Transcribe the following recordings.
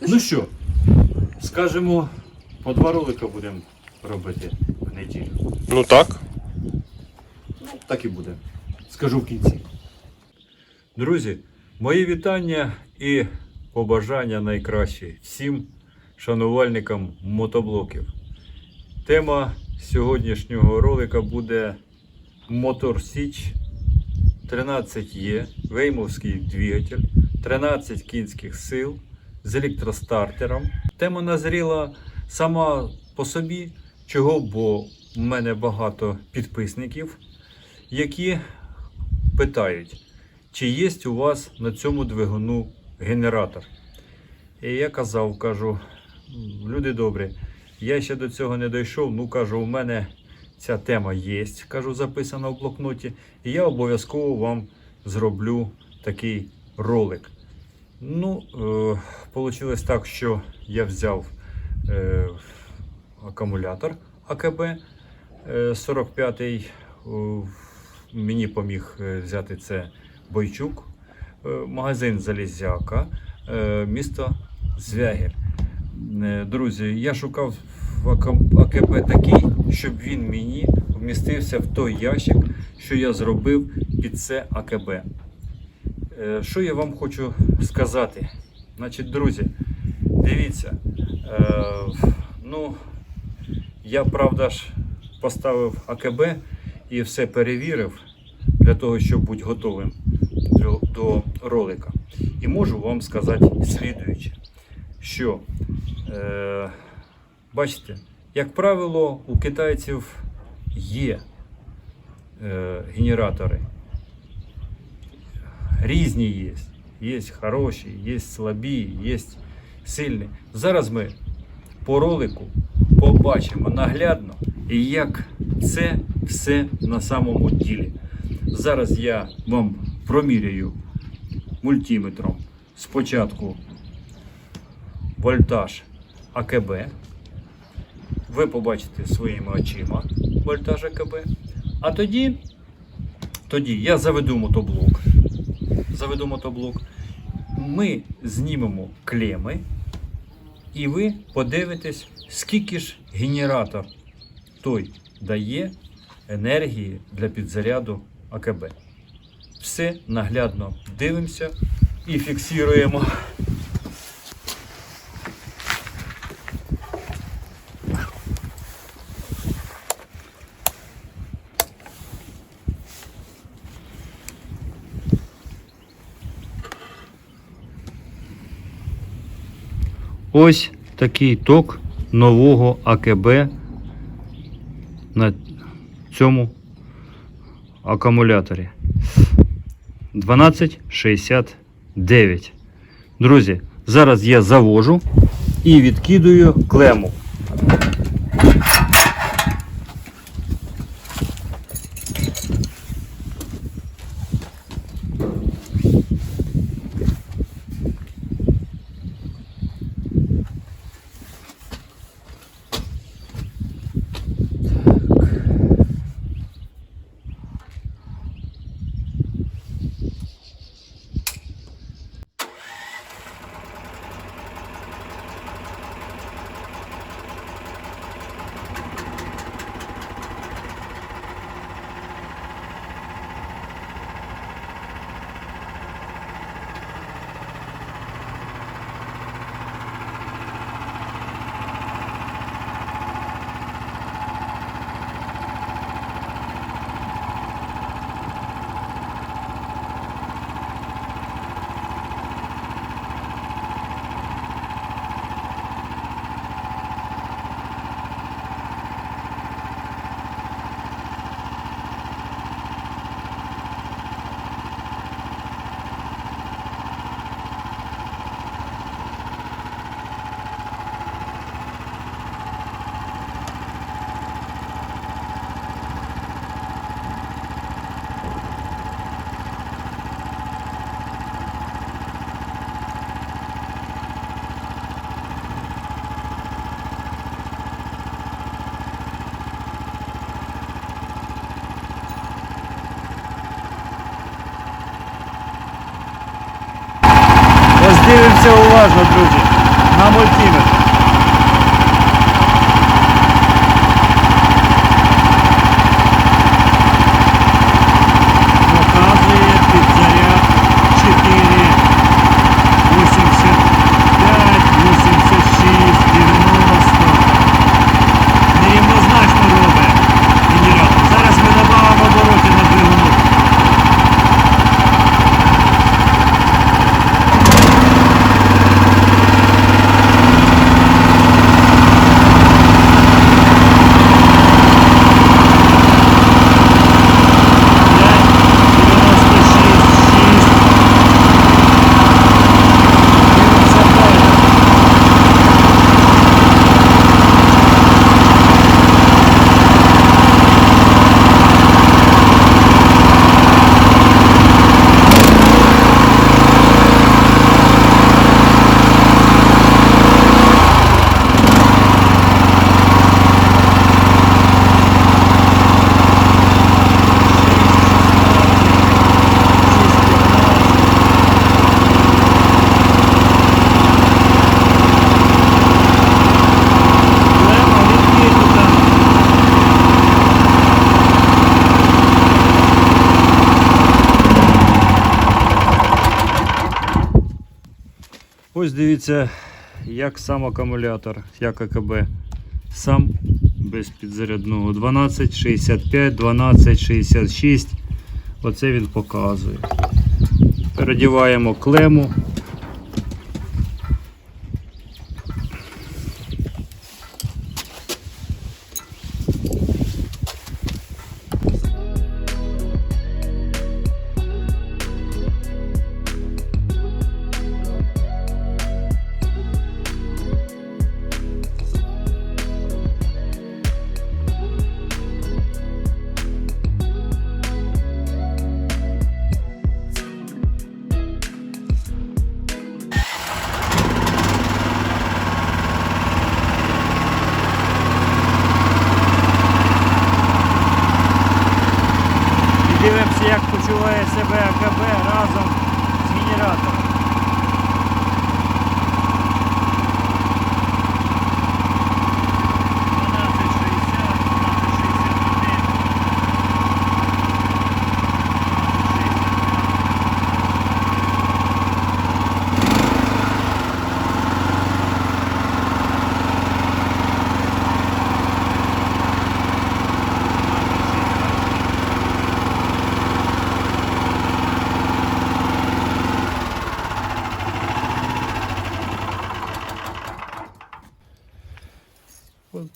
Ну що, скажемо, по два ролика будемо робити в неділю. Ну так. Ну, так і буде. Скажу в кінці. Друзі, мої вітання і побажання найкращі всім шанувальникам мотоблоків. Тема сьогоднішнього ролика буде Мотор Січ 13Е, веймовський двигатель, 13 кінських сил з електростартером. Тема назріла сама по собі, чого, бо в мене багато підписників, які питають, чи є у вас на цьому двигуну генератор. І я казав, кажу, люди добрі, я ще до цього не дійшов. Ну кажу, у мене ця тема є, кажу, записана в блокноті, і я обов'язково вам зроблю такий ролик. Ну, е, вийшло так, що я взяв е, акумулятор АКБ е, 45-й. Е, Мені поміг е, взяти це Бойчук, е, магазин Залізяка, е, місто Звягель. Е, Друзі, я шукав АКБ такий, щоб він мені вмістився в той ящик, що я зробив під це АКБ. Е, Що я вам хочу сказати? Значить, друзі, дивіться, е, ну, я правда ж поставив АКБ і все перевірив для того, щоб бути готовим до, ролика. І можу вам сказати слідуюче, що е, бачите, як правило, у китайців є е, генератори. Різні є. Є хороші, є слабі, є сильні. Зараз ми по ролику побачимо наглядно, як це все на самому ділі. Зараз я вам проміряю мультиметром спочатку вольтаж АКБ. Ви побачите своїми очима вольтаж АКБ. А тоді, тоді я заведу мотоблок. Заведу мотоблок. Ми знімемо клеми, і ви подивитесь, скільки ж генератор той дає енергії для підзаряду АКБ. Все наглядно дивимося і фіксуємо. Ось такий ток нового АКБ на цьому акумуляторі. 1269. Друзі, зараз я завожу і відкидую клему. Дивимося уважно, друзі. на мультиметр. Показує підзаряд 4, 85, 86, 90. Нерівнозначно робить генератор. Зараз ми додамо обороти на двигуну. Ось дивіться, як сам акумулятор, як АКБ. Сам без підзарядного 1265, 1266. Оце він показує. Передіваємо клему.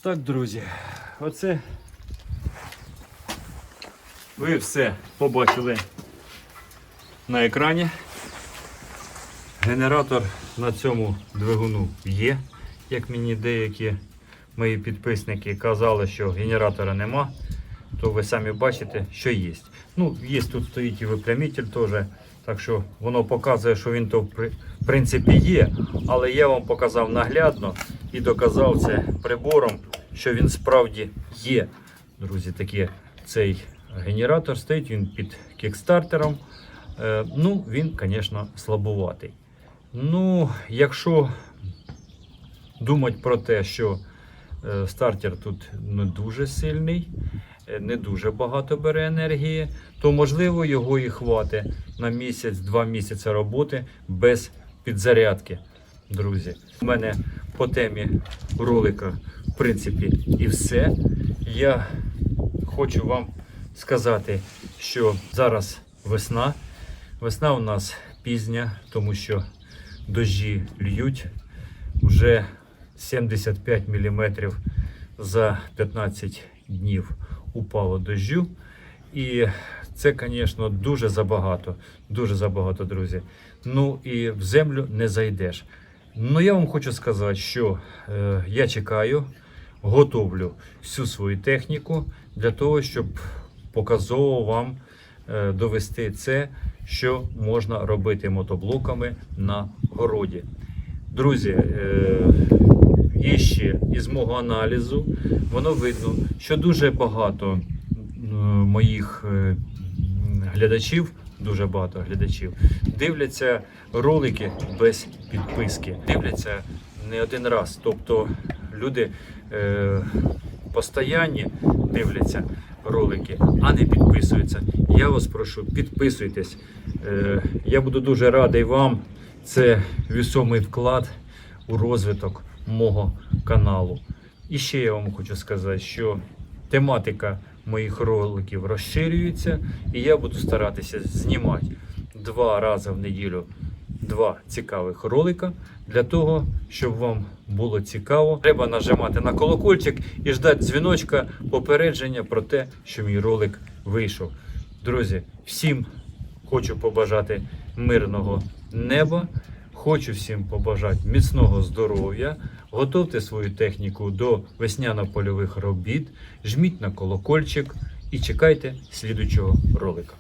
Так, друзі. Оце ви все побачили на екрані. Генератор на цьому двигуну є. Як мені деякі мої підписники казали, що генератора нема, то ви самі бачите, що є. Ну, є тут стоїть і випрямитель теж. Так що воно показує, що він то в принципі є, але я вам показав наглядно і доказав це прибором, що він справді є. Друзі, таке цей генератор стоїть, він під кікстартером. Е, ну, він, звісно, слабуватий. Ну, якщо думати про те, що е, стартер тут не дуже сильний, е, не дуже багато бере енергії, то можливо його і хватить на місяць-два місяці роботи без підзарядки. Друзі, у мене по темі ролика, принципі, і все. Я хочу вам сказати, що зараз весна. Весна у нас пізня, тому що дощі льють. Вже 75 мм за 15 днів упало дощу. І це, звісно, дуже забагато. Дуже забагато, друзі. Ну і в землю не зайдеш. Ну я вам хочу сказати, що е, я чекаю, готовлю всю свою техніку для того, щоб показово вам е, довести це, що можна робити мотоблоками на городі. Друзі, е, і ще із мого аналізу воно видно, що дуже багато е, моїх глядачів, дуже багато глядачів, дивляться ролики без підписки, дивляться не один раз. Тобто люди постоянні дивляться ролики, а не підписуються. Я вас прошу, підписуйтесь. Е, я буду дуже радий вам. Це вісомий вклад у розвиток мого каналу. І ще я вам хочу сказати, що тематика моїх роликів розширюється, і я буду старатися знімати два рази в неділю два цікавих ролика. Для того, щоб вам було цікаво, треба нажимати на колокольчик і ждати дзвіночка попередження про те, що мій ролик вийшов. Друзі, всім хочу побажати мирного неба. Хочу всім побажати міцного здоров'я. Готовте свою техніку до весняно-польових робіт, жміть на колокольчик і чекайте слідучого ролика.